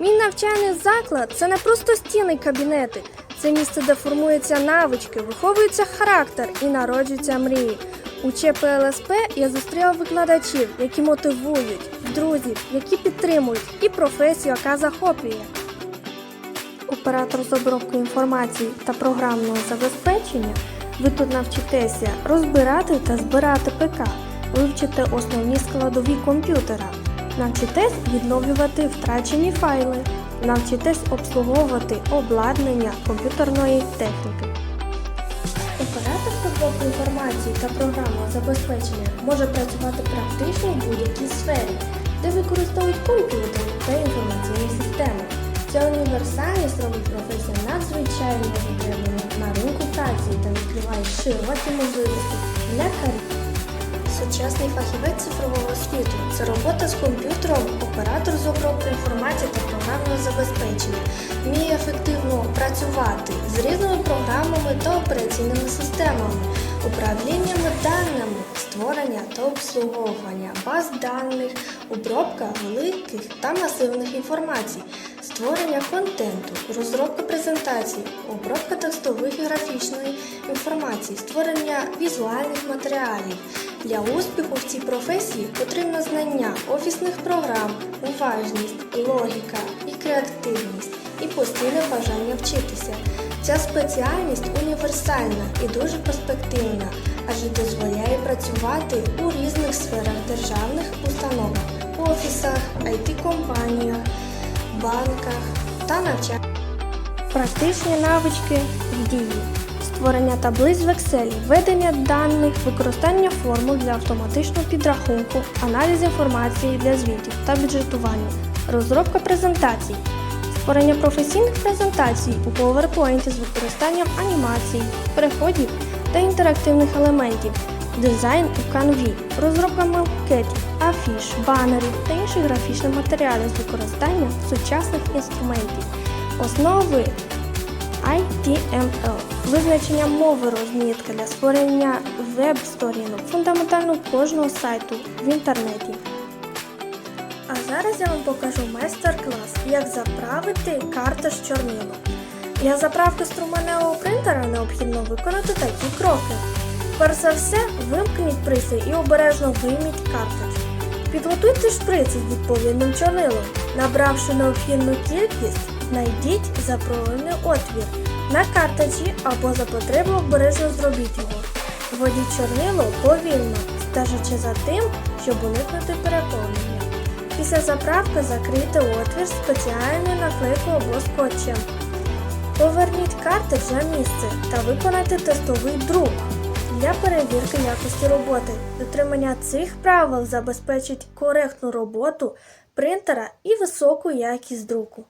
Мій навчальний заклад це не просто стіни й кабінети. Це місце, де формуються навички, виховується характер і народжуються мрії. У ЧПЛСП я зустріла викладачів, які мотивують, друзів, які підтримують, і професію, яка захоплює. Оператор з обробки інформації та програмного забезпечення. Ви тут навчитеся розбирати та збирати ПК, вивчите основні складові комп'ютера, навчитесь відновлювати втрачені файли, навчитесь обслуговувати обладнання комп'ютерної техніки. Оператор обробки інформації та програмного забезпечення може працювати практично в будь-якій сфері, де використовують комп'ютери та інформаційні системи. Ця універсальність робить професію надзвичайно потрібною на ринку праці та відкриває широкі можливості для кар'єри. Сучасний фахівець цифрового світу. Це робота з комп'ютером, оператор з обробки інформації та програмного забезпечення, вміє ефективно працювати з різними програмами та операційними системами, управліннями даними, створення та обслуговування баз даних, обробка великих та масивних інформацій, створення контенту, розробка презентацій, обробка текстових і графічної інформації, створення візуальних матеріалів. Для успіху в цій професії потрібно знання офісних програм, уважність, логіка і креативність, і постійне бажання вчитися. Ця спеціальність універсальна і дуже перспективна, адже дозволяє працювати у різних сферах державних установах, офісах, IT-компаніях, банках та навчаннях. Практичні навички в дії. Створення таблиць в Excel, введення даних, використання формул для автоматичного підрахунку, аналіз інформації для звітів та бюджетування, розробка презентацій, створення професійних презентацій у PowerPoint з використанням анімацій, переходів та інтерактивних елементів, дизайн у Canvі, розробка макетів, афіш, банерів та інших графічних матеріалів з використанням сучасних інструментів. Основи ITML визначення мови розмітка для створення веб-сторінок, фундаментально кожного сайту в інтернеті. А зараз я вам покажу майстер-клас, як заправити карти з чорнилом. Для заправки струменевого принтера необхідно виконати такі кроки. Перш за все, вимкніть пристрій і обережно вийміть картridж. Підготуйте шприц із відповідним чорнилом. Набравши необхідну кількість, знайдіть заправлений отвір на картриджі або за потребу обережно зробіть його. Вводіть чорнило повільно, стежачи за тим, щоб уникнути переповнення. Після заправки закрийте отвір спеціальною наклейкою або скотчем. Поверніть картридж на місце та виконайте тестовий друк для перевірки якості роботи. Дотримання цих правил забезпечить коректну роботу принтера і високу якість друку.